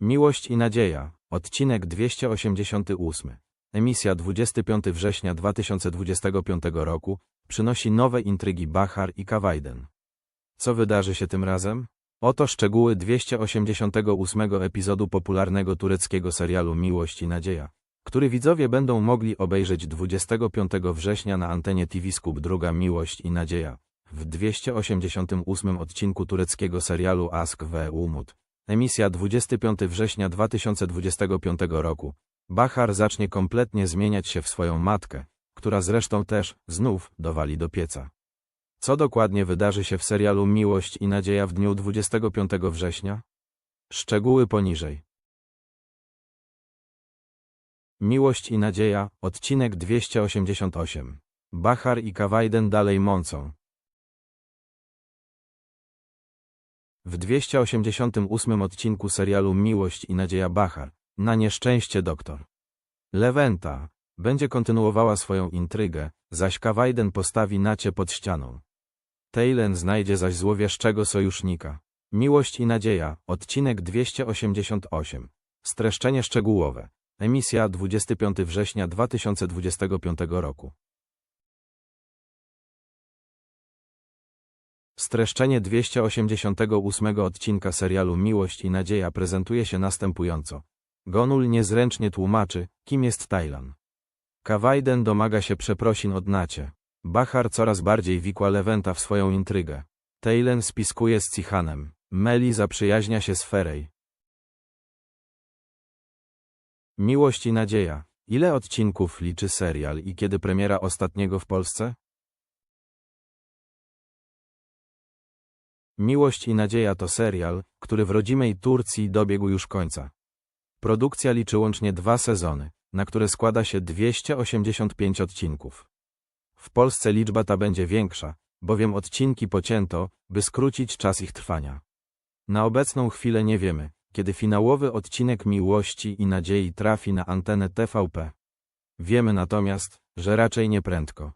Miłość i nadzieja, odcinek 288. Emisja 25 września 2025 roku przynosi nowe intrygi Bahar i Kawajden. Co wydarzy się tym razem? Oto szczegóły 288 epizodu popularnego tureckiego serialu Miłość i Nadzieja, który widzowie będą mogli obejrzeć 25 września na antenie TV Scoop Druga Miłość i Nadzieja. W 288 odcinku tureckiego serialu Ask ve Umut. Emisja 25 września 2025 roku. Bahar zacznie kompletnie zmieniać się w swoją matkę, która zresztą też, znów, dowali do pieca. Co dokładnie wydarzy się w serialu Miłość i Nadzieja w dniu 25 września? Szczegóły poniżej. Miłość i Nadzieja, odcinek 288. Bahar i Kawajden dalej mącą. W 288 odcinku serialu Miłość i Nadzieja Bahar, na nieszczęście doktor. Lewenta będzie kontynuowała swoją intrygę, zaś Kawajden postawi nacie pod ścianą. Tejlen znajdzie zaś złowieszczego sojusznika. Miłość i nadzieja, odcinek 288. Streszczenie szczegółowe. Emisja 25 września 2025 roku. Streszczenie 288 odcinka serialu Miłość i Nadzieja prezentuje się następująco. Gonul niezręcznie tłumaczy, kim jest Tajlan. Kawajden domaga się przeprosin od Nacie. Bahar coraz bardziej wikła Lewenta w swoją intrygę. Tejlen spiskuje z Cichanem. Meli zaprzyjaźnia się z Ferej. Miłość i nadzieja. Ile odcinków liczy serial i kiedy premiera ostatniego w Polsce? Miłość i nadzieja to serial, który w rodzimej Turcji dobiegł już końca. Produkcja liczy łącznie dwa sezony, na które składa się 285 odcinków. W Polsce liczba ta będzie większa, bowiem odcinki pocięto, by skrócić czas ich trwania. Na obecną chwilę nie wiemy, kiedy finałowy odcinek Miłości i Nadziei trafi na antenę TVP. Wiemy natomiast, że raczej nie prędko.